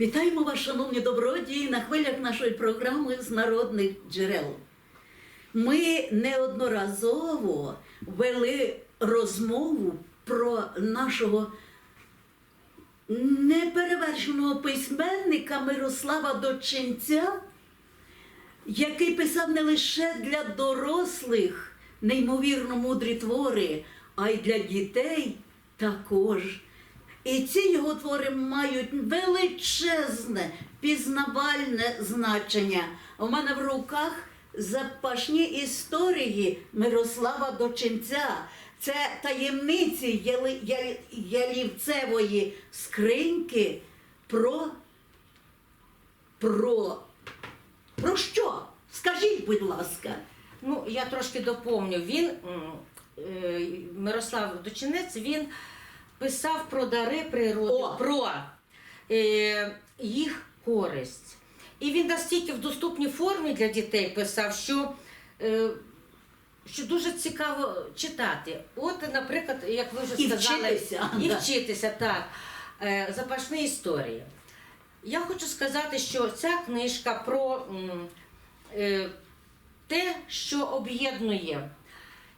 Вітаємо вас, шановні добродії, на хвилях нашої програми з народних джерел. Ми неодноразово вели розмову про нашого неперевершеного письменника Мирослава Дочинця, який писав не лише для дорослих неймовірно мудрі твори, а й для дітей також. І ці його твори мають величезне пізнавальне значення. У мене в руках запашні історії Мирослава Дочинця. Це таємниці ялівцевої скриньки про, про, про що? Скажіть, будь ласка. Ну, я трошки доповню. Він, е, Мирослав Дочинець, він писав про дари природи, О! про е, їх користь. І він настільки в доступній формі для дітей писав, що, е, що дуже цікаво читати. От, наприклад, як ви вже І сказали, вчитися, і да. вчитися, так. Е, запашні історії. Я хочу сказати, що ця книжка про е, те, що об'єднує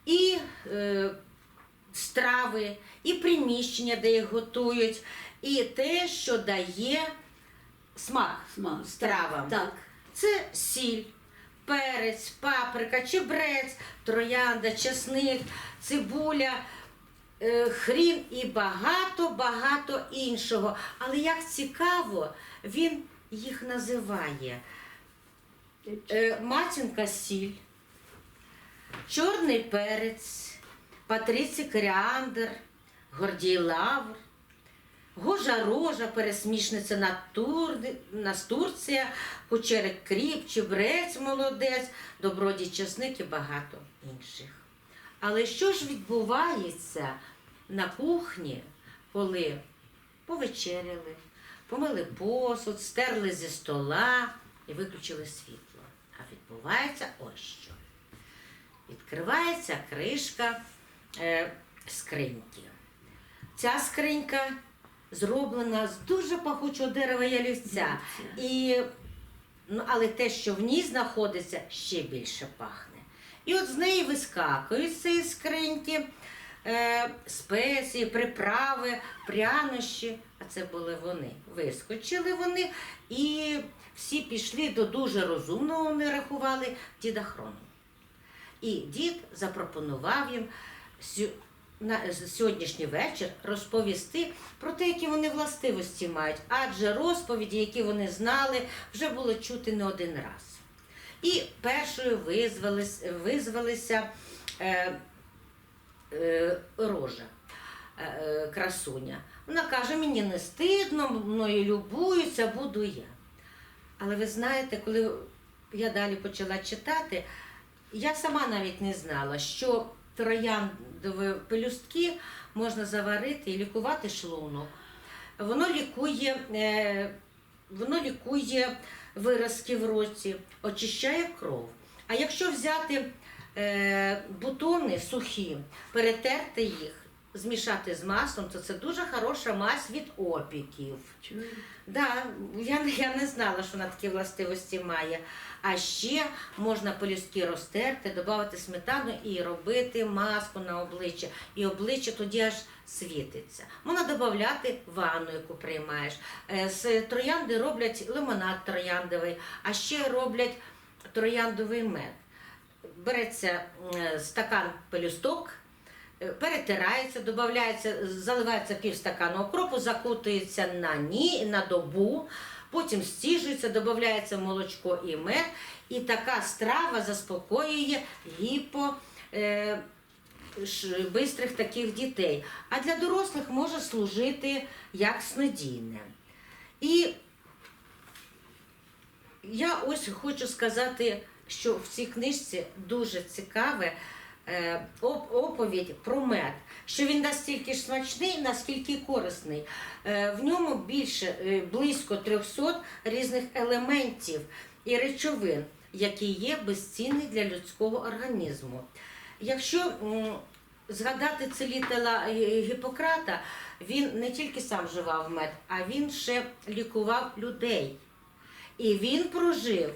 і е, страви, і приміщення, де їх готують, і те, що дає смак Смак. стравам. Так. Це сіль, перець, паприка, чебрець, троянда, чесник, цибуля, е, хрін і багато-багато іншого. Але як цікаво, він їх називає. Е, Матінка сіль, чорний перець, патрицій коріандр, гордій лавр, гожа рожа, пересмішниця натур- настурція, кучерик кріп, чебрець молодець, добродій чесник і багато інших. Але що ж відбувається на кухні, коли повечеряли, помили посуд, стерли зі стола і виключили світло? А відбувається ось що. Відкривається кришка скриньки. Ця скринька зроблена з дуже пахучого дерева ялівця. І, ну, але те, що в ній знаходиться, ще більше пахне. І от з неї вискакують з цієї скриньки е, спеції, приправи, прянощі. А це були вони. Вискочили вони і всі пішли до дуже розумного, вони рахували діда Хрону. І дід запропонував їм на сьогоднішній вечір розповісти про те, які вони властивості мають, адже розповіді, які вони знали, вже було чути не один раз. І першою визвались, визвалися е, е, рожа. е, е, Красуня. Вона каже: мені не стидно, мною любуються, буду я. Але ви знаєте, коли я далі почала читати, я сама навіть не знала, що трояндові пелюстки можна заварити і лікувати шлунок. Воно лікує, е, воно лікує виразки в роті, очищає кров. А якщо взяти е, бутони сухі, перетерти їх, змішати з маслом, то це дуже хороша мазь від опіків. Да, я, не- я не знала, що вона такі властивості має. А ще можна пелюстки розтерти, додати сметану і робити маску на обличчя. І обличчя тоді аж світиться. Можна додати ванну, яку приймаєш. Е, З троянди роблять лимонад трояндовий, а ще роблять трояндовий мед. Береться е, стакан пелюсток, перетирається, додається, заливається півстакану окропу, закутується на ні, на добу, потім стіжується, додається молочко і мед, і така страва заспокоює гіпо. Е, бистрих таких дітей. А для дорослих може служити як снодійне. І я ось хочу сказати, що в цій книжці дуже цікаве е, оповідь про мед, що він настільки ж смачний, наскільки корисний. Е, в ньому більше е, близько 300 різних елементів і речовин, які є безцінні для людського організму. Якщо згадати целителя Гі- Гіппократа, він не тільки сам вживав мед, а він ще лікував людей. І він прожив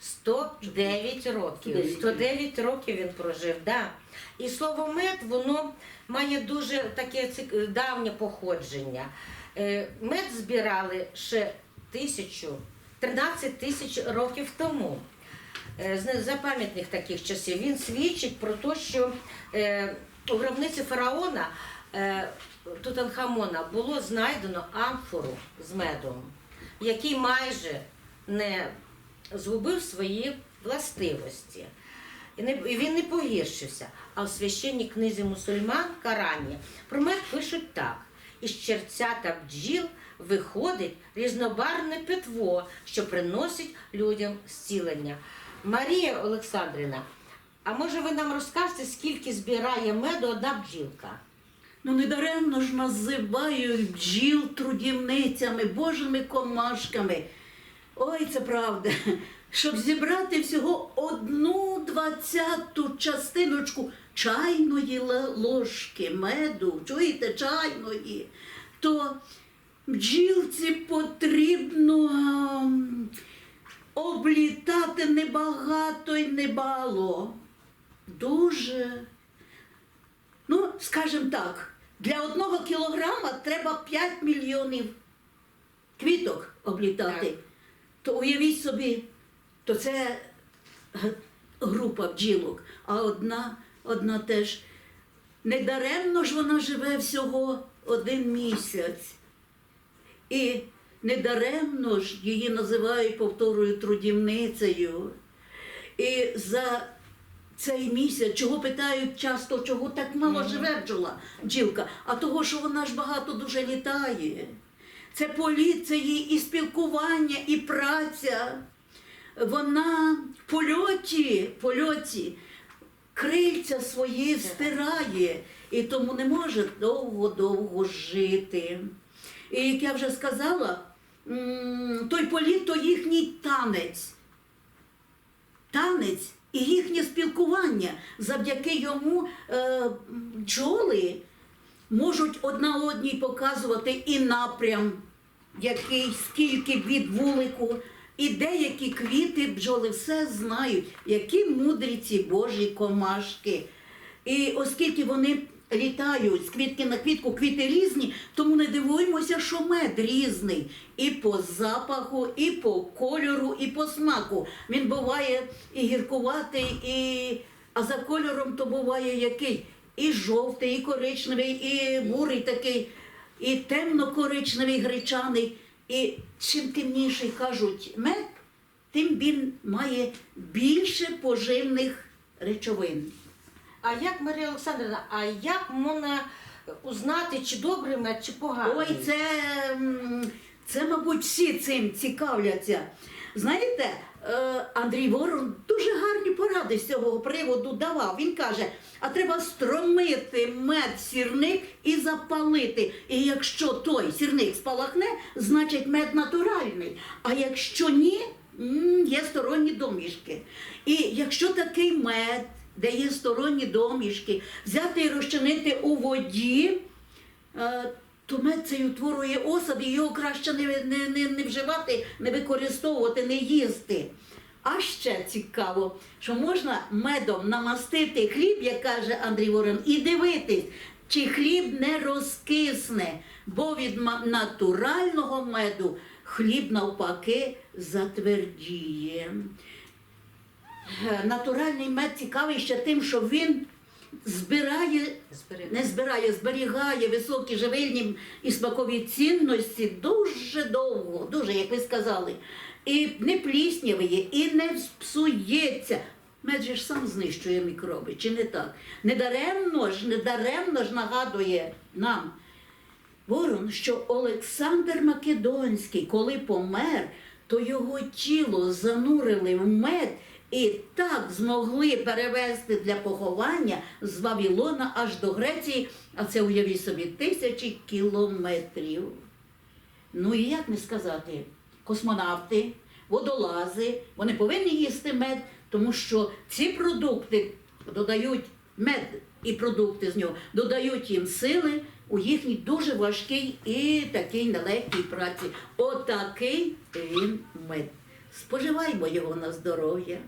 109 років. 109. 109 років він прожив, да. І слово мед, воно має дуже таке давнє походження. Е, Мед збирали ще тисячу, 13 тисяч років тому. Е, з незапам'ятних таких часів він свідчить про те, що е, у гробниці фараона Тутанхамона було знайдено амфору з медом, який майже не згубив свої властивості. І, він не погіршився. А у священній книзі мусульман Корані про мед пишуть так: із черця та бджіл виходить різнобарне питво, що приносить людям зцілення. Марія Олександрівна, а може ви нам розкажете, скільки збирає меду одна бджілка? Ну недаремно ж називають бджіл трудівницями, божими комашками. Ой, це правда. Щоб зібрати всього одну двадцяту частиночку чайної ложки меду, чуєте, чайної, то бджілці потрібно ем, облітати небагато й небало. Дуже. Ну, скажімо так, для одного кілограма треба 5 мільйонів квіток облітати. То уявіть собі, то це група бджілок, а одна, одна теж. Недаремно ж вона живе всього один місяць. І недаремно ж її називають, повторюю, трудівницею. І за цей місяць, чого питають часто, чого так мало живе бджола, бджілка, а того, що вона ж багато дуже літає. Це її і спілкування, і праця. Вона в польоті, польоті крильця свої стирає і тому не може довго-довго жити. І як я вже сказала, той політ то їхній танець. Танець і їхнє спілкування. Завдяки йому е, бджоли можуть одна одній показувати і напрям, який, скільки від вулику, і деякі квіти бджоли все знають, які мудрі ці божі комашки. І оскільки вони літають з квітки на квітку, квіти різні, тому не дивуємося, що мед різний і по запаху, і по кольору, і по смаку. Він буває і гіркуватий, і... а за кольором то буває який? І жовтий, і коричневий, і бурий такий, і темно-коричневий гречаний. І чим темніший кажуть мед, тим він має більше поживних речовин. А як Марія Олександрівна, а як можна узнати, чи добрий мед, чи поганий? Ой, це, це, мабуть, всі цим цікавляться. Знаєте, е, Андрій Ворон дуже гарні поради з цього приводу давав. Він каже, а треба стромити мед сірник і запалити. І якщо той сірник спалахне, значить мед натуральний. А якщо ні, є сторонні домішки. І якщо такий мед, де є сторонні домішки, взяти і розчинити у воді. То мед цей утворює осад, і його краще не, не, не, не вживати, не використовувати, не їсти. А ще цікаво, що можна медом намастити хліб, як каже Андрій Ворон, і дивитись, чи хліб не розкисне, бо від натурального меду хліб навпаки затвердіє. Е, Натуральний мед цікавий ще тим, що він збирає не збирає, зберігає високі живильні і смакові цінності дуже довго, дуже, як ви сказали. І не плісняває, і не псується. Мед же ж сам знищує мікроби, чи не так? Недаремно ж, недаремно ж нагадує нам Ворон, що Олександр Македонський, коли помер, то його тіло занурили в мед і так змогли перевезти для поховання з Вавилона аж до Греції, а це уявіть собі тисячі кілометрів. Ну і як не сказати, космонавти, водолази, вони повинні їсти мед, тому що ці продукти додають мед і продукти з нього додають їм сили у їхній дуже важкій і такій нелегкій праці. Отакий він мед. Споживаймо його на здоров'я.